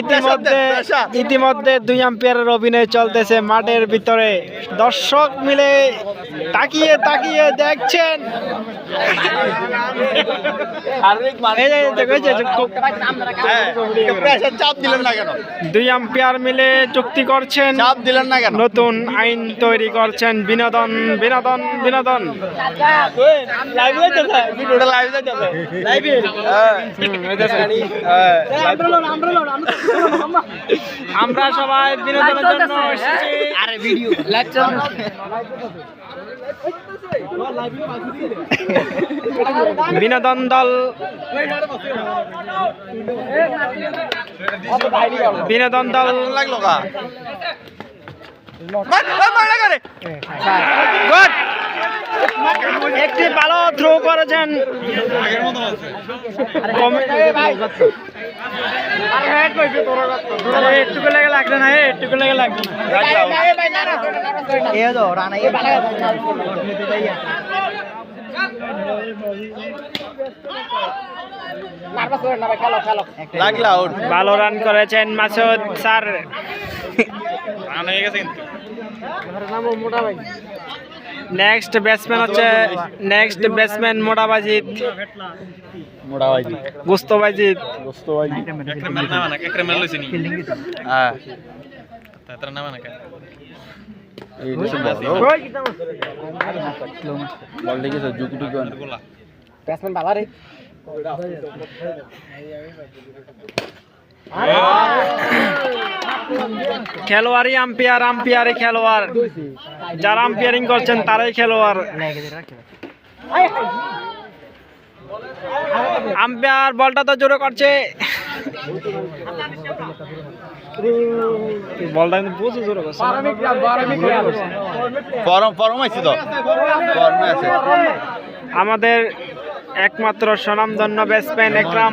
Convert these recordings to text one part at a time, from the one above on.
ইতিমধ্যে ইতিমধ্যে দুই আম্পায়ারের অভিনয় চলতেছে মাঠের ভিতরে। দর্শক মিলে তাকিয়ে তাকিয়ে দেখছেন। দুই আম্পায়ার মিলে চুক্তি করছেন। চাপ দিলেন না কেন নতুন আইন তৈরি করছেন। বিনোদন বিনোদন বিনোদন। লাইভ আমরা সবাই বিনোদনের জন্য এসেছি। আরে ভিডিও বিনোদন দল বিনোদন দল লাগল! একটি ভালো থ্রো করেছেন। একটুকু লেগে লাগছে না এ, একটুকু লেগে লাগছে না। লাগলা আউট ভালো রান করেছেন মাসুদ স্যার। নেক্সট ব্যাটসম্যান হচ্ছে নেক্সট ব্যাটসম্যান মোটাবাজিত মোড়া ভাইজি গুস্তবাজিত। দোস্ত ভাইজি হ্যাঁ। এই কিছু বল বল দেখেছ জুকু টুকু খেলোয়াড়ই আম্পায়ার আম্পায়ারই খেলোয়াড়। যারা আম্পায়ারিং করছেন তারাই খেলোয়াড়। আম্পায়ার বলটা তো জোরে করছে। বলটা কিন্তু প্রচুর জোরে করছে। ফরম ফরম আছে তো? ফরমে আছে। আমাদের একমাত্র স্বনামধন্য ব্যাটসম্যান একরাম।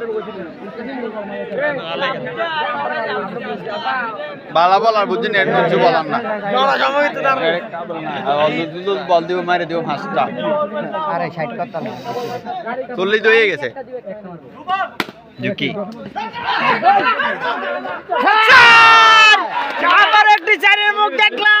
বালা বলার বুঝছেন এর কিছু বলাম না। বল দিব মারে দিব পাঁচটা আরে সাইড করতে চল্লিশ হয়ে গেছে। একটি চারের মুখ দেখলাম।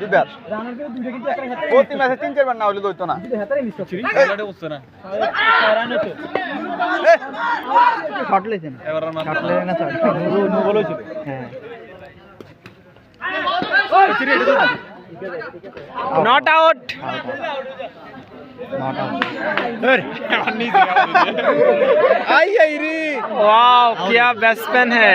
দুইবার প্রতি ম্যাচে তিন চারবার না হলে দইতো না শট লেছেন শট লেছেন না শট হ্যাঁ নট আউট নট আউট आई आई रे वाओ क्या बैट्समैन है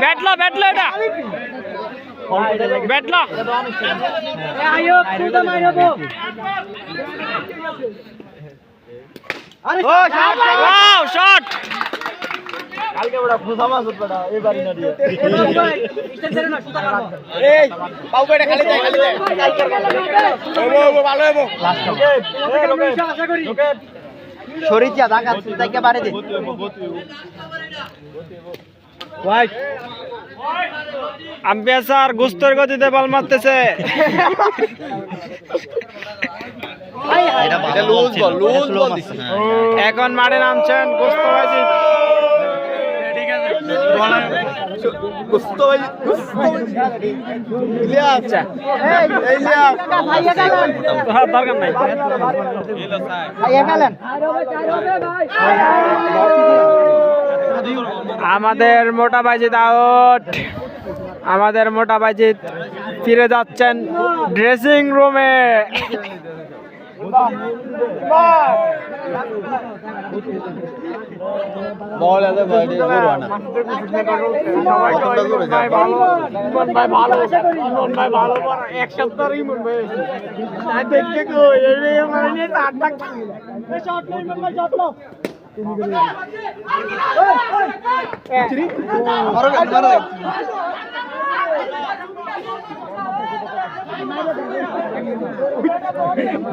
ব্যাটলো ব্যাটলো এটা ব্যাটলো শট কালকে বড় ফুসা মাছ উঠবড়া এবারই না দিয়ে। এই পাউ বেটা খালি যায় খালি যায় ওবো ওবো ভালো হব লাস্ট লোকে লোকে শরীরটা ঢাকা থেকে বাড়ি দে। ভাই আম্পিয়ার স্যার গুস্তর গতিতে বল মারতেছে। এখন মাঠে নামছেন গুস্ত আমাদের মোটা বাজিত আউট। আমাদের মোটা বাজিত ফিরে যাচ্ছেন ড্রেসিং রুমে বল আছে ভাই জোর হয় না কতটা জোরে যায় এক সপ্তাহই মরবে দেখতে গো এই মানে আটটা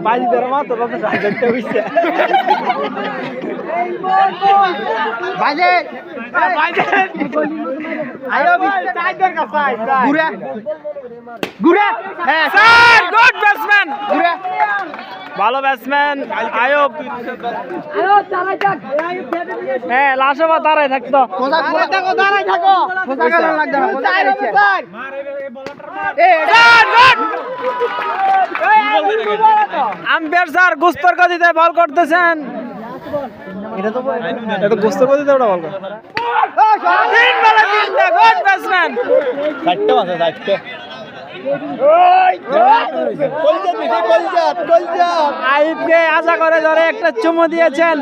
বাজি ধরে মাত্র কত দেখতে হইছে বাজে আয়ো ঘুরে ঘুরে হ্যাঁ স্যার গুড ব্যাটসম্যান ঘুরে ভালো ব্যাটসম্যান আয়ব হ্যাঁ ওভার দাঁড়ায় থাকতো থাকো লাগবে আম্পায়ার স্যার গুস্তর গতিতে বল করতেছেন। এটা তো এটা গুস্তর গতিতে ওটা বল করে। তিন বলে তিনটা গুড ব্যাটসম্যান চারটে মাসে চারটে। কলজা দিছে কলজা কলজা আইবকে আশা করে ধরে একটা চুমু দিয়েছেন।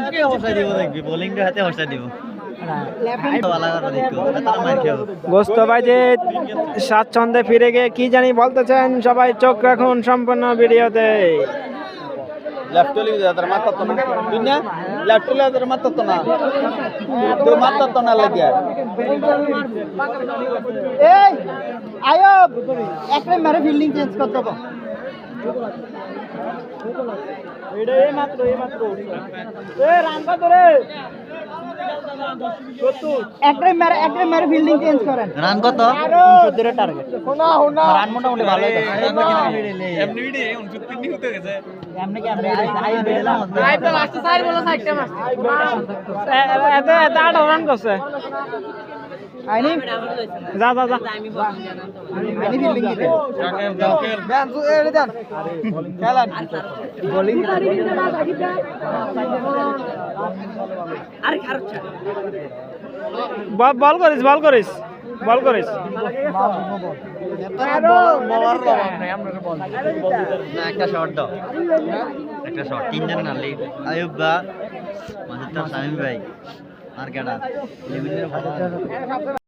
বোলিংটা হাতে হর্ষা দিব। গোস্তবাই যে স্বাচ্ছন্দ্যে ফিরে গিয়ে কি জানি বলতে চান সবাই চোখ রাখুন সম্পূর্ণ ভিডিওতে ಲೆಫ್ಟಲ್ಲಿ ಅದ್ರ ಮಾತಾಡ್ತಾನ ಇನ್ನ ಲೆಫ್ಟಲ್ಲಿ ಅದ್ರ ಮಾತಾಡ್ತಾನ ಇದು ಮಾತಾಡ್ತಾನ ಅಲ್ಲಿಗೆ ಏಯ್ ಅಯ್ಯೋ ಯಾಕಂದ್ರೆ ಮೇರೆ ಫೀಲ್ಡಿಂಗ್ ಚೇಂಜ್ ಕೊತ್ತಪ್ಪ ಏ ಮಾತ್ರ ಏ ಮಾತ್ರ ಏ ರಾಮ್ಬಾದ್ರೆ একটাই মেরে একটাই মেরে ফিল্ডিং চেঞ্জ করেন। রান কত? সত্তরের টার্গেট রান মোটামুটি ভালো এমনি কি এমনি এতে এতে যা যা যা। আইনি ফিল্ডিং দিতে। দেন এড়ে দেন। খেলেন। বোলিং বল বল করিস বল করিস। বল করিস একটা দাও। একটা শর্ট তিনজন নালি আয়ুব বা মাসুদ শামিম ভাই, আর কেডা?